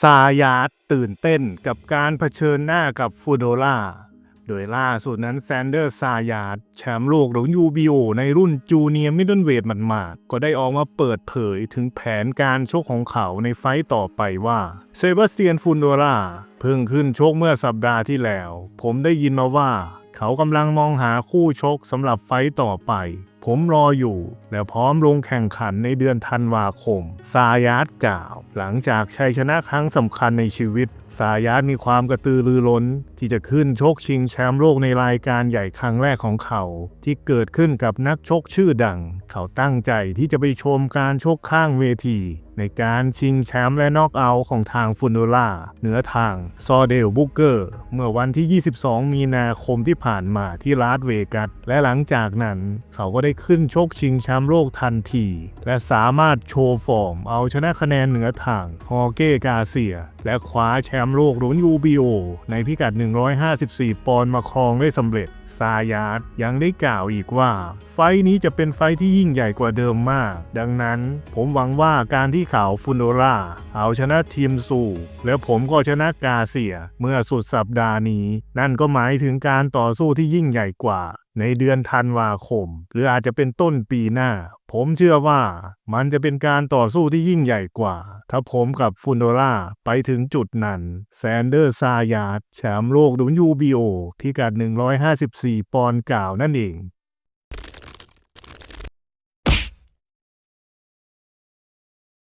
ซายาดตื่นเต้นกับการเผชิญหน้ากับฟูโดล่า โดยล่าสุดนั้นแซนเดอร์ซายาดแชมป์โลกหรือ UBO ในรุ่นจูเนียร์มิดเดิลเวทหมาดๆก็ได้ออกมาเปิดเผยถึงแผนการชกของเขาในไฟต์ต่อไปว่าเซบาสเตียนฟูโดล่าเพิ่งขึ้นชกเมื่อสัปดาห์ที่แล้ว ผมได้ยินมาว่า เขากำลังมองหาคู่ชกสำหรับไฟต์ต่อไปผมรออยู่และพร้อมลงแข่งขันในเดือนธันวาคม ซายาร์ดกล่าว หลังจากชัยชนะครั้งสำคัญในชีวิต ซายาร์ดมีความกระตือรือร้น ที่จะขึ้นชกชิงแชมป์โลกในรายการใหญ่ครั้งแรกของเขา ที่เกิดขึ้นกับนักชกชื่อดัง เขาตั้งใจที่จะไปชมการชกข้างเวที ในการชิงแชมป์และน็อกเอาท์ของทางฟุนโดล่าเหนือทางซอเดลบุกเกอร์ เมื่อวันที่ 22 มีนาคมที่ผ่านมาที่ลาสเวกัสและหลังจากนั้นเขาก็ได้ขึ้นชกชิงแชมป์โลกทันที และสามารถโชว์ฟอร์ม เอาชนะคะแนนเหนือทางฮอเก้กาเซีย และคว้าแชมป์โลกรุ่น UBO ในพิกัด 154 ปอนด์มาครองได้สำเร็จ ซายาดยังได้กล่าวอีกว่า ไฟนี้จะเป็นไฟที่ยิ่งใหญ่กว่าเดิมมาก ดังนั้นผมหวังว่าการที่เขาฟุนโดราเอาชนะทีมซูแล้วผมก็ชนะกาเซีย เมื่อสุดสัปดาห์นี้ นั่นก็หมายถึงการต่อสู้ที่ยิ่งใหญ่กว่า ในเดือนธันวาคม หรืออาจจะเป็นต้นปีหน้า ผมเชื่อว่ามันจะเป็นการต่อสู้ที่ยิ่งใหญ่กว่า ถ้าผมกับฟุนโดราไปถึงจุดนั้น แซนเดอร์ซายาดแชมป์โลกดุนยูบีโอพิกัด 154 ปอนด์กล่าวนั่นเอง